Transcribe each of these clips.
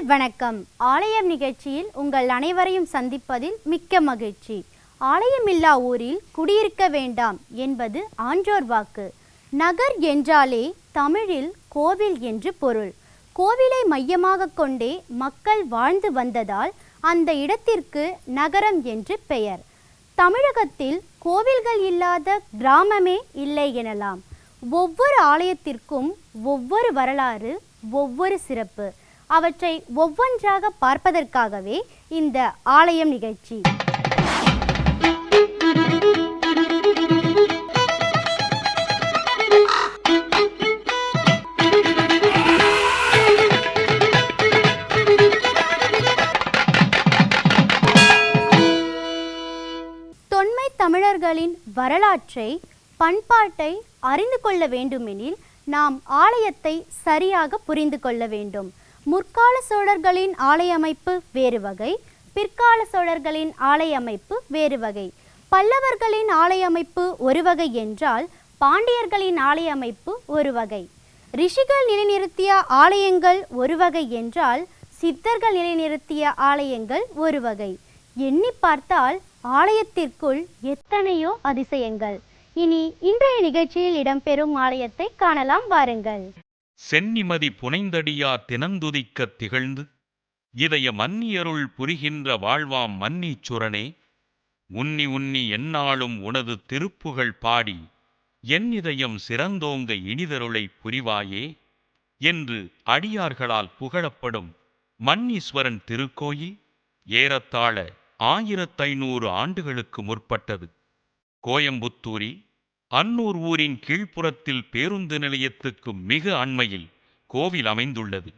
நேயர்கள் வணக்கம். ஆலயம் நிகழ்ச்சியில் உங்கள் அனைவரையும் சந்திப்பதில் மிக்க மகிழ்ச்சி. ஆலயமில்லா ஊரில் குடியிருக்க வேண்டாம் என்பது ஆன்றோர் வாக்கு. நகர் என்றாலே தமிழில் கோவில் என்று பொருள். கோவிலை மையமாக கொண்டே மக்கள் வாழ்ந்து வந்ததால் அந்த இடத்திற்கு நகரம் என்று பெயர். தமிழகத்தில் கோவில்கள் இல்லாத கிராமமே இல்லை எனலாம். ஒவ்வொரு ஆலயத்திற்கும் ஒவ்வொரு வரலாறு ஒவ்வொரு சிறப்பு. அவற்றை ஒவ்வொன்றாக பார்ப்பதற்காகவே இந்த ஆலயம் நிகழ்ச்சி. தொன்மை தமிழர்களின் வரலாற்றை பண்பாட்டை அறிந்து கொள்ள வேண்டுமெனில் நாம் ஆலயத்தை சரியாக புரிந்து கொள்ள வேண்டும். முற்கால சோழர்களின் ஆலய அமைப்பு வேறு வகை பிற்கால சோழர்களின் ஆலய அமைப்பு வேறு வகை. பல்லவர்களின் ஆலய அமைப்பு ஒரு வகை என்றால் பாண்டியர்களின் ஆலய அமைப்பு ஒரு வகை. ரிஷிகள் நிலைநிறுத்திய ஆலயங்கள் ஒரு வகை என்றால் சித்தர்கள் நிலைநிறுத்திய ஆலயங்கள் ஒரு வகை. எண்ணி பார்த்தால் ஆலயத்திற்குள் எத்தனையோ அதிசயங்கள். இனி இன்றைய நிகழ்ச்சியில் இடம்பெறும் ஆலயத்தை காணலாம் வாருங்கள். சென்னிமதி புனைந்தடியார் தினந்துதிக்கத் திகழ்ந்து இதய மன்னியருள் புரிகின்ற வாழ்வாம் மன்னீச்சுரனே உன்னி உன்னி எந்நாளும் உனது திருப்புகழ் பாடி என் இதயம் சிறந்தோங்க இனிதருளை புரிவாயே என்று அடியார்களால் புகழப்படும் மன்னீஸ்வரன் திருக்கோயில் ஏறத்தாழ ஆயிரத்தைநூறு ஆண்டுகளுக்கு முற்பட்டது. கோயம்புத்தூரில் அன்னூர் ஊரின் கீழ்ப்புறத்தில் பேருந்து நிலையத்துக்கு மிக அண்மையில் கோவில் அமைந்துள்ளது.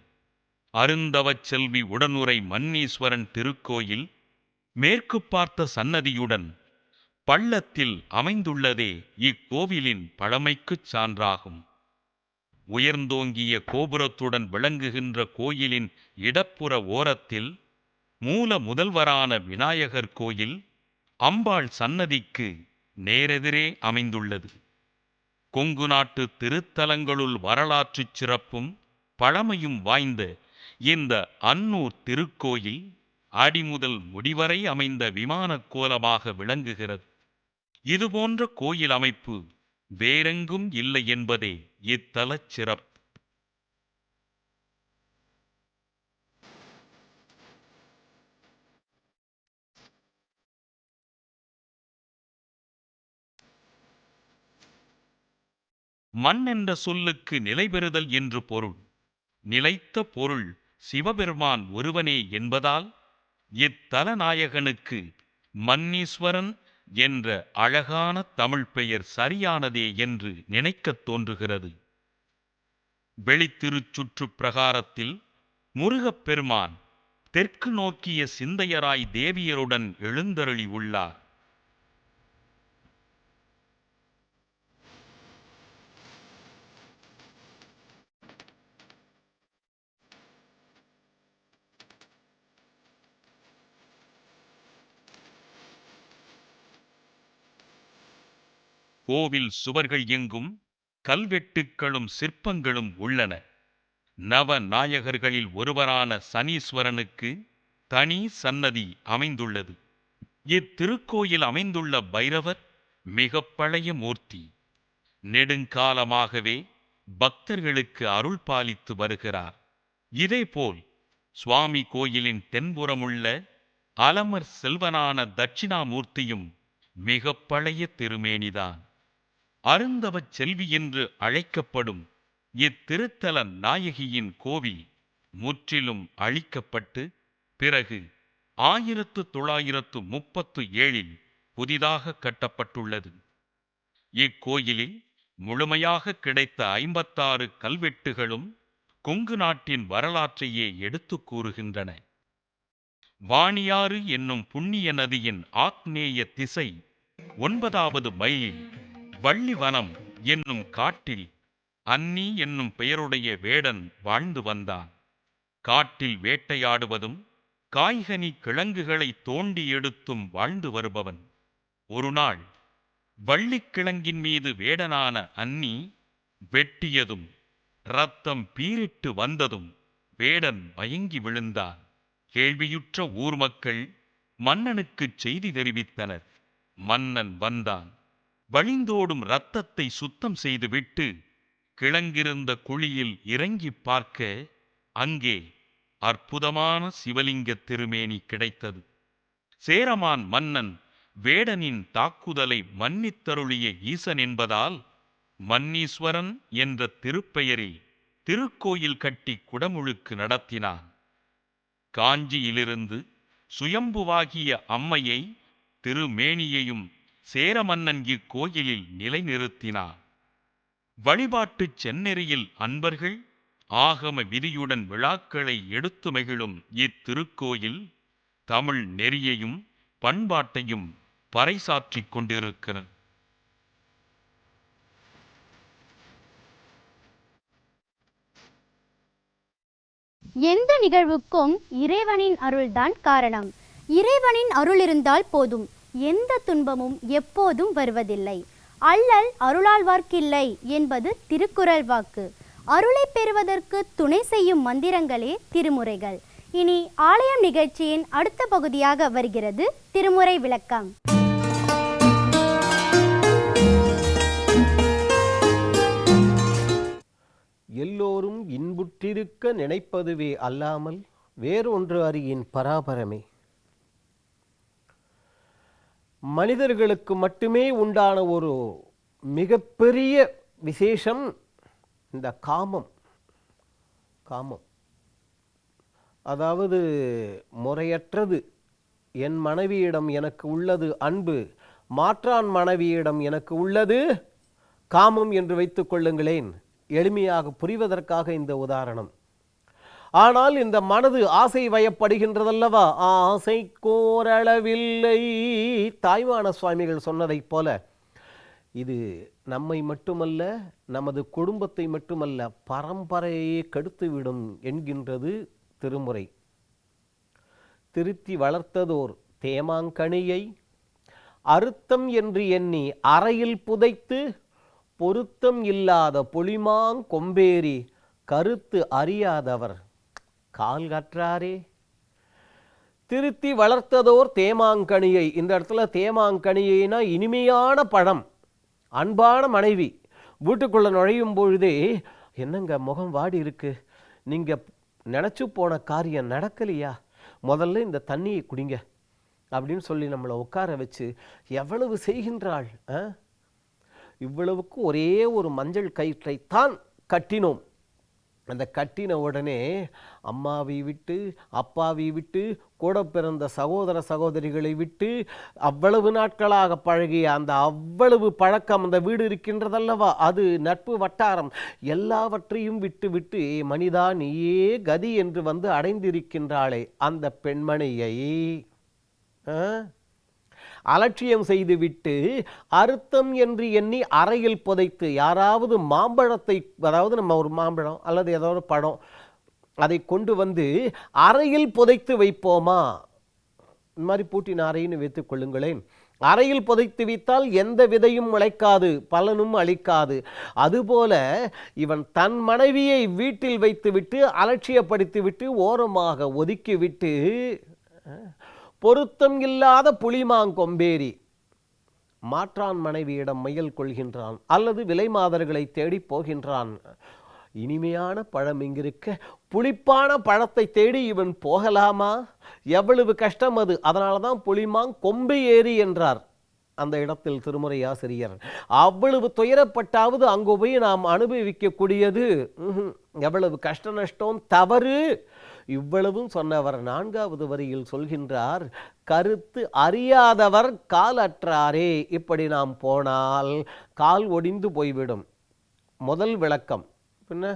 அருந்தவச் செல்வி உடனுரை மன்னீஸ்வரன் திருக்கோயில் மேற்கு பார்த்த சன்னதியுடன் பள்ளத்தில் அமைந்துள்ளதே இக்கோவிலின் பழமைக்குச் சான்றாகும். உயர்ந்தோங்கிய கோபுரத்துடன் விளங்குகின்ற கோயிலின் இடப்புற ஓரத்தில் மூல முதல்வரான விநாயகர் கோயில் அம்பாள் சன்னதிக்கு நேரெதிரே அமைந்துள்ளது. கொங்கு நாட்டு திருத்தலங்களுள் வரலாற்றுச் சிறப்பும் பழமையும் வாய்ந்த இந்த அன்னூர் திருக்கோயில் அடிமுதல் முடிவரை அமைந்த விமானக் கோலமாக விளங்குகிறது. இதுபோன்ற கோயில் அமைப்பு வேறெங்கும் இல்லை என்பதே இத்தலச் சிறப்பு. மண் என்ற சொல்லுக்கு நிலைபெறுதல் என்று பொருள். நிலைத்த பொருள் சிவபெருமான் ஒருவனே என்பதால் இத்தலநாயகனுக்கு மன்னீஸ்வரன் என்ற அழகான தமிழ் பெயர் சரியானதே என்று நினைக்கத் தோன்றுகிறது. வெளித்திருச்சுற்றுப் பிரகாரத்தில் முருகப்பெருமான் தெற்கு நோக்கிய சிந்தையராய் தேவியருடன் எழுந்தருளி உள்ளார். கோவில் சுவர்கள் எங்கும் கல்வெட்டுக்களும் சிற்பங்களும் உள்ளன. நவ நாயகர்களில் ஒருவரான சனீஸ்வரனுக்கு தனி சன்னதி அமைந்துள்ளது. இத்திருக்கோயில் அமைந்துள்ள பைரவர் மிக பழைய மூர்த்தி. நெடுங்காலமாகவே பக்தர்களுக்கு அருள் பாலித்து வருகிறார். இதேபோல் சுவாமி கோயிலின் தென்புறமுள்ள அலமர் செல்வனான தட்சிணாமூர்த்தியும் மிக பழைய திருமேனிதான். அருந்தவச் செல்வி என்று அழைக்கப்படும் இத்திருத்தல நாயகியின் கோவில் முற்றிலும் அழிக்கப்பட்டு பிறகு ஆயிரத்து தொள்ளாயிரத்து முப்பத்து ஏழில் புதிதாக கட்டப்பட்டுள்ளது. இக்கோயிலில் முழுமையாக கிடைத்த ஐம்பத்தாறு கல்வெட்டுகளும் கொங்கு நாட்டின் வரலாற்றையே எடுத்துக் கூறுகின்றன. வாணியாறு என்னும் புண்ணிய நதியின் ஆக்னேய திசை ஒன்பதாவது மைலில் வள்ளிவனம் என்னும் காட்டில் அன்னி என்னும் பெயருடைய வேடன் வாழ்ந்து வந்தான். காட்டில் வேட்டையாடுவதும் காய்கனி கிழங்குகளை தோண்டி எடுத்தும் வாழ்ந்து வருபவன். ஒருநாள் வள்ளிக்கிழங்கின் மீது வேடனான அன்னி வெட்டியதும் ரத்தம் பீரிட்டு வந்ததும் வேடன் மயங்கி விழுந்தான். கேள்வியுற்ற ஊர் மக்கள் மன்னனுக்குச் செய்தி தெரிவித்தனர். மன்னன் வந்தான். வழிந்தோடும் இரத்தத்தை சுத்தம் செய்துவிட்டு கிழங்கிருந்த குழியில் இறங்கிப் பார்க்க அங்கே அற்புதமான சிவலிங்க திருமேனி கிடைத்தது. சேரமான் மன்னன் வேடனின் தாக்குதலை மன்னித்தருளிய ஈசன் என்பதால் மன்னீஸ்வரன் என்ற திருப்பெயரில் திருக்கோயில் கட்டி குடமுழுக்கு நடத்தினான். காஞ்சியிலிருந்து சுயம்புவாகிய அம்மையை திருமேனியையும் சேரமன்னன் இக்கோயிலில் நிலைநிறுத்தினார். வழிபாட்டுச் செந்நெறியில் அன்பர்கள் ஆகம விதியுடன் விழாக்களை எடுத்து மகிழும் இத்திருக்கோயில் தமிழ் நெறியையும் பண்பாட்டையும் பறைசாற்றிக் கொண்டிருக்கிறது. எந்த நிகழ்வுக்கும் இறைவனின் அருள்தான் காரணம். இறைவனின் அருள் இருந்தால் போதும். எந்த துன்பமும் எப்போதும் வருவதில்லை. அல்லல் அருளாழ்வார்க்கில்லை என்பது திருக்குறள் வாக்கு. அருளை பெறுவதற்கு துணை செய்யும் மந்திரங்களே திருமுறைகள். இனி ஆலயம் நிகழ்ச்சியின் அடுத்த பகுதியாக வருகிறது திருமுறை விளக்கம். எல்லோரும் இன்புற்றிருக்க நினைப்பதுவே அல்லாமல் வேறொன்று அறியின் பராபரமே. மனிதர்களுக்கு மட்டுமே உண்டான ஒரு மிகப்பெரிய விசேஷம் இந்த காமம். காமம். அதாவது முறையற்றது. என் மனைவியிடம் எனக்கு உள்ளது அன்பு. மாற்றான் மனைவியிடம் எனக்கு உள்ளது காமம் என்று வைத்துக் கொள்ளுங்களேன். எளிமையாக புரிவதற்காக இந்த உதாரணம். ஆனால் இந்த மனது ஆசை வயப்படுகின்றதல்லவா? ஆசை கோரளவில்லை தாய்மான சுவாமிகள் சொன்னதைப் போல இது நம்மை மட்டுமல்ல நமது குடும்பத்தை மட்டுமல்ல பரம்பரையே கெடுத்துவிடும் என்கின்றது திருமுறை. திருத்தி வளர்த்ததோர் தேமாங்கனியை அறுத்தம் என்று எண்ணி அறையில் புதைத்து பொருத்தம் இல்லாத பொலிமாங் கொம்பேறி கருத்து அறியாதவர் கால் கற்றாரே. திருத்தி வளர்த்ததோர் தேமாங்கனியை. இந்த இடத்துல தேமாங்கனியைனா இனிமையான பழம். அன்பான மனைவி. வீட்டுக்குள்ளே நுழையும் பொழுதே என்னங்க முகம் வாடி இருக்கு? நீங்கள் நினச்சி போன காரியம் நடக்கலையா? முதல்ல இந்த தண்ணியை குடிங்க. அப்படின்னு சொல்லி நம்மளை உட்கார வச்சு எவ்வளவு செய்கின்றாள்? ஆ? இவ்வளவுக்கு ஒரே ஒரு மஞ்சள் கயிற்றைத்தான் கட்டினோம். அந்த கட்டின உடனே அம்மாவை விட்டு அப்பாவை விட்டு கூட பிறந்த சகோதர சகோதரிகளை விட்டு அவ்வளவு நாட்களாக பழகிய அந்த அவ்வளவு பழக்கம் அந்த வீடு இருக்கின்றதல்லவா? அது நட்பு வட்டாரம். எல்லாவற்றையும் விட்டு விட்டு மனிதா நீயே கதி என்று வந்து அடைந்திருக்கின்றாளே அந்த பெண்மணியை. ஆ? அலட்சியம் செய்துவிட்டு அறுத்தம் என்று எண்ணி அறையில் புதைத்து யாராவது மாம்பழத்தை அதாவது நம்ம ஒரு மாம்பழம் அல்லது ஏதாவது பழம் அதை கொண்டு வந்து அறையில் புதைத்து வைப்போமா? இந்த மாதிரி பூட்டின அறைன்னு வைத்துக் கொள்ளுங்களேன். அறையில் புதைத்து வைத்தால் எந்த விதையும் முளைக்காது பலனும் அளிக்காது. அதுபோல இவன் தன் மனைவியை வீட்டில் வைத்துவிட்டு அலட்சியப்படுத்திவிட்டு ஓரமாக ஒதுக்கிவிட்டு பொருத்தம் இல்லாத புலிமாங்கொம்பேரி. மாற்றான் மனைவியிடம் மையல் கொள்கின்றான் அல்லது விலை மாதர்களை தேடிப் போகின்றான். இனிமையான பழம் இங்கிருக்க புளிப்பான பழத்தை தேடி இவன் போகலாமா? எவ்வளவு கஷ்டம் அது. அதனால தான் புளிமாங் கொம்பு ஏறி என்றார். அந்த இடத்தில் திருமுறை ஆசிரியர் அவ்வளவு துயரப்பட்டாவது அங்கு போய் நாம் அனுபவிக்கக்கூடியது. எவ்வளவு கஷ்ட நஷ்டம். தவறு. இவ்வளவும் சொன்னவர் நான்காவது வரியில் சொல்கின்றார் கருத்து அறியாதவர் கால் அற்றாரே இப்படி நாம் போனால் கால் ஒடிந்து போய்விடும். முதல் விளக்கம். பின்ன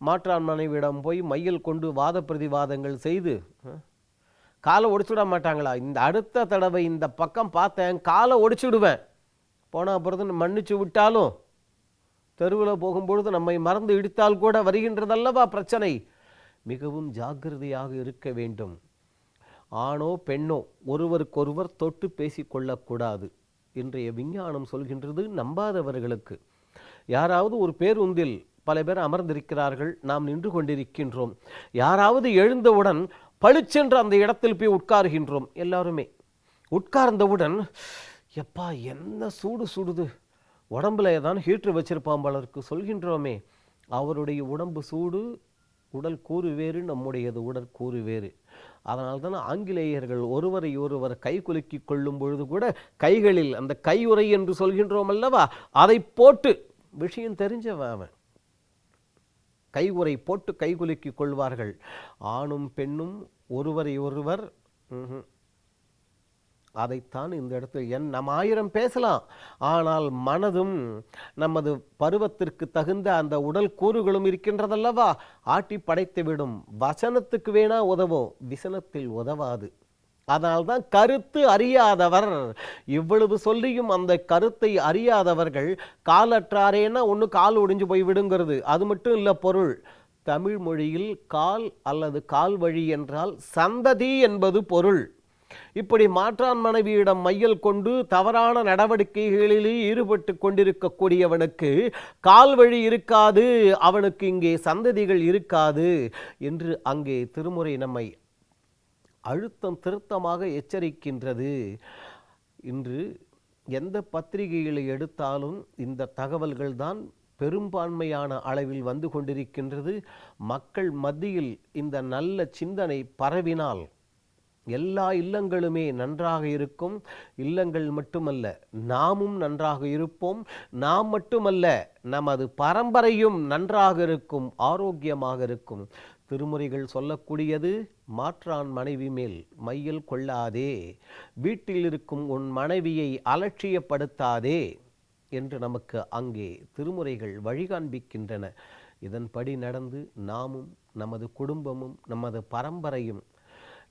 மாற்றான் மனைவிடம் போய் மையில் கொண்டு வாத பிரதிவாதங்கள் செய்து காலை ஒடிச்சுட மாட்டாங்களா? இந்த அடுத்த தடவை இந்த பக்கம் பார்த்தேன் காலை ஒடிச்சுடுவேன் போனால் அப்புறம் மன்னிச்சு விட்டாலும் தெருவில் போகும்பொழுது நம்மை மறந்து இடித்தால் கூட வருகின்றதல்லவா பிரச்சனை? மிகவும் ஜாக்கிரதையாக இருக்க வேண்டும். ஆணோ பெண்ணோ ஒருவருக்கொருவர் தொட்டு பேசிக்கொள்ளக்கூடாது இன்றைய விஞ்ஞானம் சொல்கின்றது நம்பாதவர்களுக்கு. யாராவது ஒரு பேருந்தில் பல பேர் அமர்ந்திருக்கிறார்கள் நாம் நின்று கொண்டிருக்கின்றோம். யாராவது எழுந்தவுடன் பளிச்சென்று அந்த இடத்தில் போய் உட்காருகின்றோம். எல்லாருமே உட்கார்ந்தவுடன் எப்பா என்ன சூடு சுடுது? உடம்புல ஏதான் ஹீட்ரு வச்சிருப்பான் பலருக்கு. சொல்கின்றோமே அவருடைய உடம்பு சூடு உடல் கூறு வேறு நம்முடையது உடல் கூறு வேறு. அதனால் தான் ஆங்கிலேயர்கள் ஒருவரை ஒருவர் கை குலுக்கி கொள்ளும் பொழுது கூட கைகளில் அந்த கையுறை என்று சொல்கின்றோம் அல்லவா? அதை போட்டு விஷயம் தெரிஞ்சவன் அவன். கையுறை போட்டு கைகுலுக்கி கொள்வார்கள். ஆணும் பெண்ணும் ஒருவரை ஒருவர் அதைத்தான் இந்த இடத்தில் என் நம்ம ஆயிரம் பேசலாம். ஆனால் மனதும் நமது பருவத்திற்கு தகுந்த அந்த உடல் கூறுகளும் இருக்கின்றதல்லவா? ஆட்டி படைத்து விடும் வசனத்துக்கு வேணா உதவும் விசனத்தில் உதவாது. அதனால்தான் கருத்து அறியாதவர். இவ்வளவு சொல்லியும் அந்த கருத்தை அறியாதவர்கள் காலற்றாரேன்னா ஒன்று கால் ஒடிஞ்சு போய் விடுங்கிறது. அது மட்டும் இல்லை பொருள். தமிழ் மொழியில் கால் அல்லது கால் வழி என்றால் சந்ததி என்பது பொருள். இப்படி மாற்றான் மனைவியிடம் மையல் கொண்டு தவறான நடவடிக்கைகளிலே ஈடுபட்டு கொண்டிருக்கக்கூடியவனுக்கு கால் வழி இருக்காது அவனுக்கு இங்கே சந்ததிகள் இருக்காது என்று அங்கே திருமுறை நம்மை அழுத்தம் திருத்தமாக எச்சரிக்கின்றது. இன்று எந்த பத்திரிகையில் எடுத்தாலும் இந்த தகவல்கள் தான் பெரும்பான்மையான அளவில் வந்து கொண்டிருக்கின்றது. மக்கள் மத்தியில் இந்த நல்ல சிந்தனை பரவினால் எல்லா இல்லங்களுமே நன்றாக இருக்கும். இல்லங்கள் மட்டுமல்ல நாமும் நன்றாக இருப்போம். நாம் மட்டுமல்ல நமது பரம்பரையும் நன்றாக இருக்கும் ஆரோக்கியமாக இருக்கும். திருமுறைகள் சொல்லக்கூடியது மாற்றான் மனைவி மேல் மையல் கொள்ளாதே. வீட்டில் இருக்கும் உன் மனைவியை அலட்சியப்படுத்தாதே என்று நமக்கு அங்கே திருமுறைகள் வழிகாண்பிக்கின்றன. இதன்படி நடந்து நாமும் நமது குடும்பமும் நமது பரம்பரையும்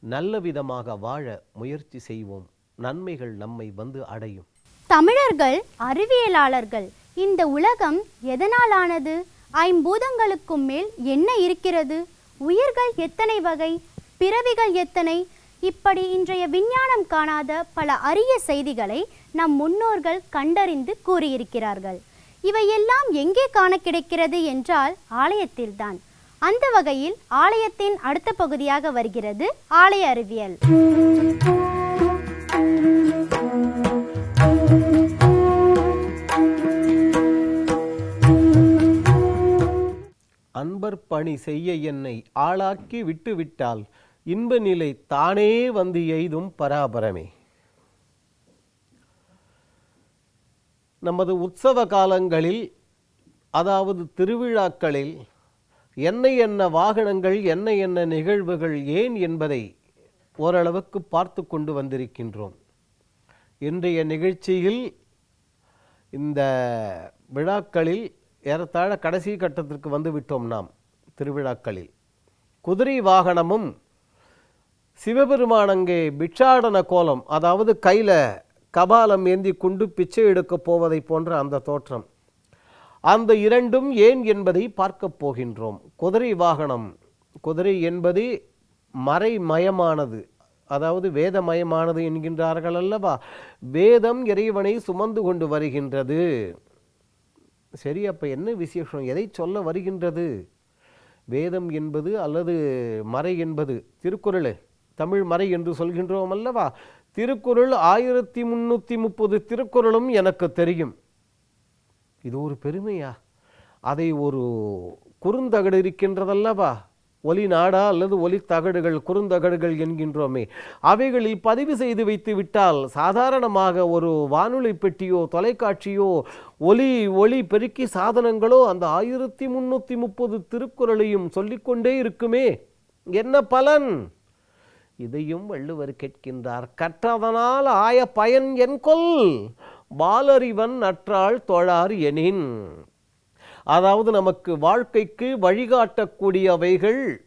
நல்ல விதமாக வாழ முயற்சி செய்வோம். நன்மைகள் நம்மை வந்து அடையும். தமிழர்கள் அறிவியலாளர்கள் இந்த உலகம் எதனால் ஆனது ஐம்பூதங்களுக்கும் மேல் என்ன இருக்கிறது? உயிர்கள் எத்தனை வகை? பிறவிகள் எத்தனை? இப்படி இன்றைய விஞ்ஞானம் காணாத பல அரிய செய்திகளை நம் முன்னோர்கள் கண்டறிந்து கூறியிருக்கிறார்கள். இவையெல்லாம் எங்கே காண கிடைக்கிறது என்றால் ஆலயத்தில்தான். அந்த வகையில் ஆலயத்தின் அடுத்த பகுதியாக வருகிறது ஆலய அறிவியல். அன்பர் பணி செய்ய என்னை ஆளாக்கி விட்டுவிட்டால் இன்ப நிலை தானே வந்து எய்தும் பராபரமே. நமது உற்சவ காலங்களில் அதாவது திருவிழாக்களில் என்ன என்ன வாகனங்கள் என்ன என்ன நிகழ்வுகள் ஏன் என்பதை ஓரளவுக்கு பார்த்து கொண்டு வந்திருக்கின்றோம். இன்றைய நிகழ்ச்சியில் இந்த விழாக்களில் ஏறத்தாழ கடைசி கட்டத்திற்கு வந்துவிட்டோம் நாம் திருவிழாக்களில். குதிரை வாகனமும் சிவபெருமானங்கே பிட்சாடன கோலம் அதாவது கையில் கபாலம் ஏந்தி கொண்டு பிச்சை எடுக்கப் போவதை போன்ற அந்த தோற்றம். அந்த இரண்டும் ஏன் என்பதை பார்க்கப் போகின்றோம். குதிரை வாகனம் குதிரை என்பது மறைமயமானது. அதாவது வேதமயமானது என்கின்றார்கள் அல்லவா? வேதம் இறைவனை சுமந்து கொண்டு வருகின்றது. சரி அப்போ என்ன விசேஷம்? எதை சொல்ல வருகின்றது? வேதம் என்பது அல்லது மறை என்பது? திருக்குறள் தமிழ் மறை என்று சொல்கின்றோம் அல்லவா? திருக்குறள் ஆயிரத்தி முன்னூற்றி முப்பது திருக்குறளும் எனக்கு தெரியும். இது ஒரு பெருமையா? அதை ஒரு குறுந்தகடு இருக்கின்றதல்லவா ஒலி நாடா அல்லது ஒலி தகடுகள் குறுந்தகடுகள் என்கின்றோமே. அவைகளில் பதிவு செய்து வைத்து விட்டால் சாதாரணமாக ஒரு வானொலி பெட்டியோ தொலைக்காட்சியோ ஒலி ஒளி பெருக்கி சாதனங்களோ அந்த ஆயிரத்தி முந்நூற்றி முப்பது திருக்குறளையும் சொல்லிக்கொண்டே இருக்குமே. என்ன பலன்? இதையும் வள்ளுவர் கேட்கின்றார். கற்றதனால் ஆய பயன் என் வாலறிவன் பாலறிவன் நற்றாள் தொழார் எனின். அதாவது நமக்கு வாழ்க்கைக்கு வழிகாட்டக்கூடியவைகள்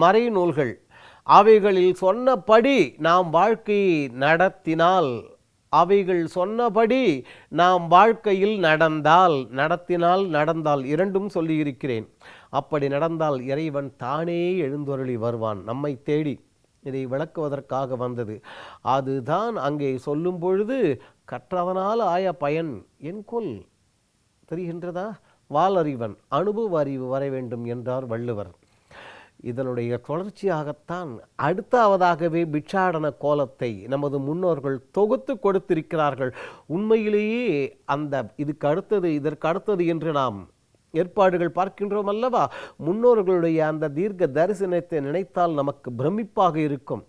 மறைநூல்கள். அவைகளில் சொன்னபடி நாம் வாழ்க்கை நடத்தினால் அவைகள் சொன்னபடி நாம் வாழ்க்கையில் நடந்தால் நடத்தினால் நடந்தால் இரண்டும் சொல்லியிருக்கிறேன். அப்படி நடந்தால் இறைவன் தானே எழுந்தொருளி வருவான் நம்மை தேடி. இதை விளக்குவதற்காக வந்தது. அதுதான் அங்கே சொல்லும் பொழுது கற்றதனால் ஆய பயன் என் கொல். தெரிகின்றதா? வாலறிவன் அனுபவ அறிவு வர வேண்டும் என்றார் வள்ளுவர். இதனுடைய தொடர்ச்சியாகத்தான் அடுத்தாவதாகவே பிட்சாடன கோலத்தை நமது முன்னோர்கள் தொகுத்து கொடுத்திருக்கிறார்கள். உண்மையிலேயே அந்த இதுக்கு அடுத்தது இதற்கு அடுத்தது என்று நாம் ஏற்பாடுகள் பார்க்கின்றோம் அல்லவா? முன்னோர்களுடைய அந்த தீர்க்க தரிசனத்தை நினைத்தால் நமக்கு பிரமிப்பாக இருக்கும்.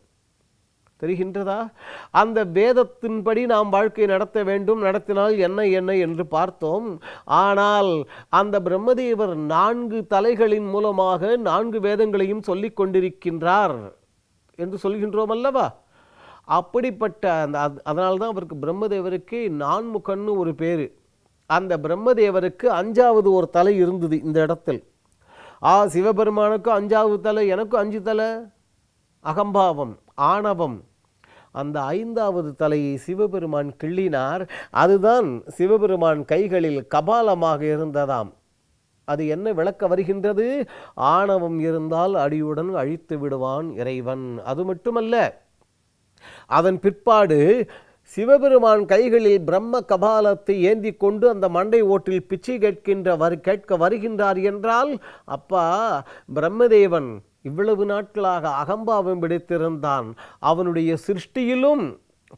தெரிகின்றதா? அந்த வேதத்தின்படி நாம் வாழ்க்கை நடத்த வேண்டும். நடத்தினால் என்ன என்ன என்று பார்த்தோம். ஆனால் அந்த பிரம்மதேவர் நான்கு தலைகளின் மூலமாக நான்கு வேதங்களையும் சொல்லிக் கொண்டிருக்கின்றார் என்று சொல்கின்றோம் அல்லவா? அப்படிப்பட்ட அந்த அதனால்தான் அவருக்கு பிரம்மதேவருக்கு நான்முகன்னு ஒரு பேர். அந்த பிரம்மதேவருக்கு அஞ்சாவது ஒரு தலை இருந்தது இந்த இடத்தில். ஆ சிவபெருமானுக்கும் அஞ்சாவது தலை எனக்கும் அஞ்சு தலை. அகம்பாவம் ஆணவம் அந்த ஐந்தாவது தலையை சிவபெருமான் கிள்ளினார். அதுதான் சிவபெருமான் கைகளில் கபாலமாக இருந்ததாம். அது என்ன விளக்க வருகின்றது? ஆணவம் இருந்தால் அடியுடன் அழித்து விடுவான் இறைவன். அது மட்டுமல்ல அதன் பிற்பாடு சிவபெருமான் கைகளில் பிரம்ம கபாலத்தை ஏந்தி கொண்டு அந்த மண்டை ஓட்டில் பிச்சை கேட்கின்ற வரு கேட்க வருகின்றார் என்றால் அப்பா பிரம்மதேவன் இவ்வளவு நாட்களாக அகம்பாவம் பிடித்திருந்தான் அவனுடைய சிருஷ்டியிலும்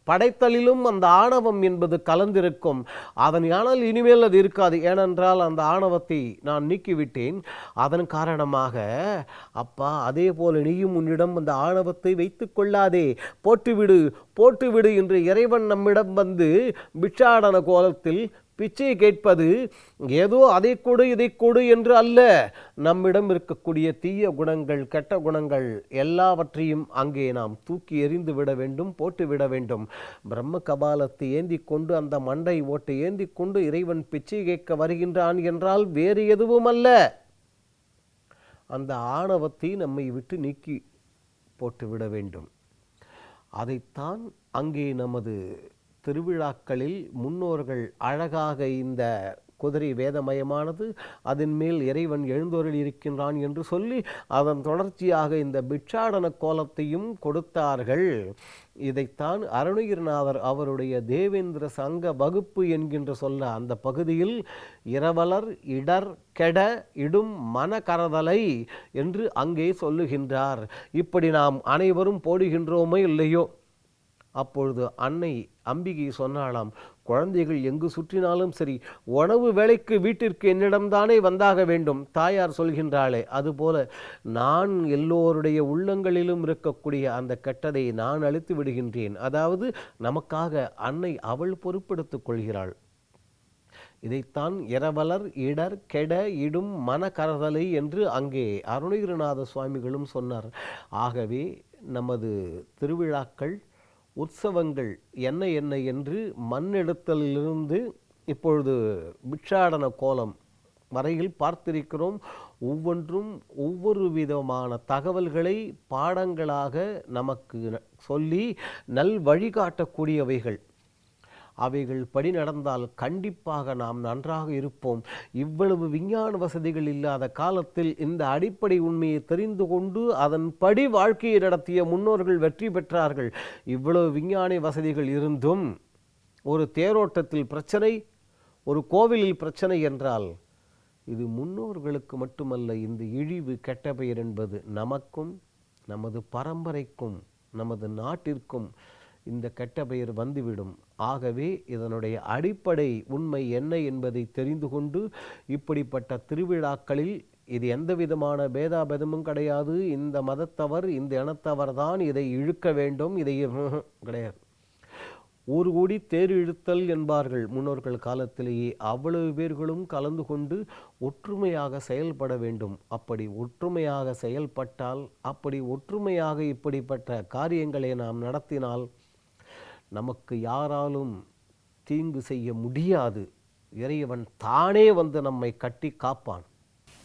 படைத்தலிலும் அந்த ஆணவம் என்பது கலந்திருக்கும். அதனால் இனிமேல் அது இருக்காது. ஏனென்றால் அந்த ஆணவத்தை நான் நீக்கிவிட்டேன். அதன் காரணமாக அப்பா அதே போல நீயும் உன்னிடம் அந்த ஆணவத்தை வைத்து கொள்ளாதே. போட்டுவிடு போட்டுவிடு என்று இறைவன் நம்மிடம் வந்து பிட்சாடன கோலத்தில் பிச்சை கேட்பது ஏதோ அதை கொடு இதை கொடு என்று அல்ல. நம்மிடம் இருக்கக்கூடிய தீய குணங்கள் கெட்ட குணங்கள் எல்லாவற்றையும் அங்கே நாம் தூக்கி எறிந்து விட வேண்டும் போட்டு விட வேண்டும். பிரம்ம கபாலத்தை ஏந்தி கொண்டு அந்த மண்டை ஓட்டை ஏந்தி கொண்டு இறைவன் பிச்சை கேட்க வருகின்றான் என்றால் வேறு எதுவும் அல்ல. அந்த ஆணவத்தை நம்மை விட்டு நீக்கி போட்டுவிட வேண்டும். அதைத்தான் அங்கே நமது திருவிழாக்களில் முன்னோர்கள் அழகாக இந்த குதிரை வேதமயமானது அதன் மேல் இறைவன் எழுந்தோரில் இருக்கின்றான் என்று சொல்லி அதன் தொடர்ச்சியாக இந்த பிட்சாடன கோலத்தையும் கொடுத்தார்கள். இதைத்தான் அருணகிரிநாதர் அவருடைய தேவேந்திர சங்க வகுப்பு என்கின்ற சொல்ல அந்த பகுதியில் இரவலர் இடர் கெட இடும் மனகரதலை என்று அங்கே சொல்லுகின்றார். இப்படி நாம் அனைவரும் போடுகின்றோமோ இல்லையோ? அப்பொழுது அன்னை அம்பிகை சொன்னாளாம் குழந்தைகள் எங்கு சுற்றினாலும் சரி உணவு வேலைக்கு வீட்டிற்கு என்னிடம்தானே வந்தாக வேண்டும் தாயார் சொல்கின்றாளே. அதுபோல நான் எல்லோருடைய உள்ளங்களிலும் இருக்கக்கூடிய அந்த கெட்டதை நான் அழித்து விடுகின்றேன். அதாவது நமக்காக அன்னை அவள் பொறுப்பெடுத்துக் கொள்கிறாள். இதைத்தான் இரவலர் இடர் கெட இடும் மனக்கரதலை என்று அங்கே அருணகிரிநாத சுவாமிகளும் சொன்னார். ஆகவே நமது திருவிழாக்கள் உற்சவங்கள் என்ன என்ன என்று மண்ணெடுத்தலிலிருந்து இப்பொழுது பிட்சாடன கோலம் வரையில் பார்த்திருக்கிறோம். ஒவ்வொன்றும் ஒவ்வொரு விதமான தகவல்களை பாடங்களாக நமக்கு சொல்லி நல் வழிகாட்டக்கூடியவைகள். அவைகள் படி நடந்தால் கண்டிப்பாக நாம் நன்றாக இருப்போம். இவ்வளவு விஞ்ஞான வசதிகள் இல்லாத காலத்தில் இந்த அடிப்படை உண்மையை தெரிந்து கொண்டு அதன்படி வாழ்க்கையை நடத்திய முன்னோர்கள் வெற்றி பெற்றார்கள். இவ்வளவு விஞ்ஞான வசதிகள் இருந்தும் ஒரு தேரோட்டத்தில் பிரச்சனை ஒரு கோவிலில் பிரச்சனை என்றால் இது முன்னோர்களுக்கு மட்டுமல்ல இந்த இழிவு கெட்ட பெயர் என்பது நமக்கும் நமது பரம்பரைக்கும் நமது நாட்டிற்கும் இந்த கெட்ட பெயர் வந்துவிடும். ஆகவே இதனுடைய அடிப்படை உண்மை என்ன என்பதை தெரிந்து கொண்டு இப்படிப்பட்ட திருவிழாக்களில் இது எந்த விதமான பேதாபேதமும் கிடையாது. இந்த மதத்தவர் இந்த இனத்தவர் தான் இதை இழுக்க வேண்டும். இதை கிடையாது. ஒரு கூடி தேர் இழுத்தல் என்பார்கள். முன்னோர்கள் காலத்திலேயே அவ்வளவு பேர்களும் கலந்து கொண்டு ஒற்றுமையாக செயல்பட வேண்டும். அப்படி ஒற்றுமையாக செயல்பட்டால் அப்படி ஒற்றுமையாக இப்படிப்பட்ட காரியங்களை நாம் நடத்தினால் நமக்கு யாராலும் தீங்கு செய்ய முடியாது. இறைவன் தானே வந்து நம்மை கட்டி காப்பான்.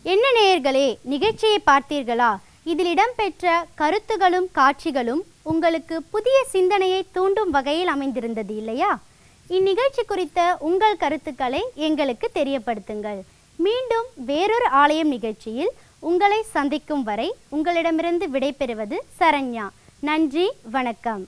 என்ன நேயர்களே நிகழ்ச்சியை பார்த்தீர்களா? இதில் இடம்பெற்ற கருத்துகளும் காட்சிகளும் உங்களுக்கு புதிய சிந்தனையை தூண்டும் வகையில் அமைந்திருந்தது இல்லையா? இந்நிகழ்ச்சி குறித்த உங்கள் கருத்துக்களை எங்களுக்கு தெரியப்படுத்துங்கள். மீண்டும் வேறொரு ஆலயம் நிகழ்ச்சியில் உங்களை சந்திக்கும் வரை உங்களிடமிருந்து விடைபெறுவது சரண்யா. நன்றி வணக்கம்.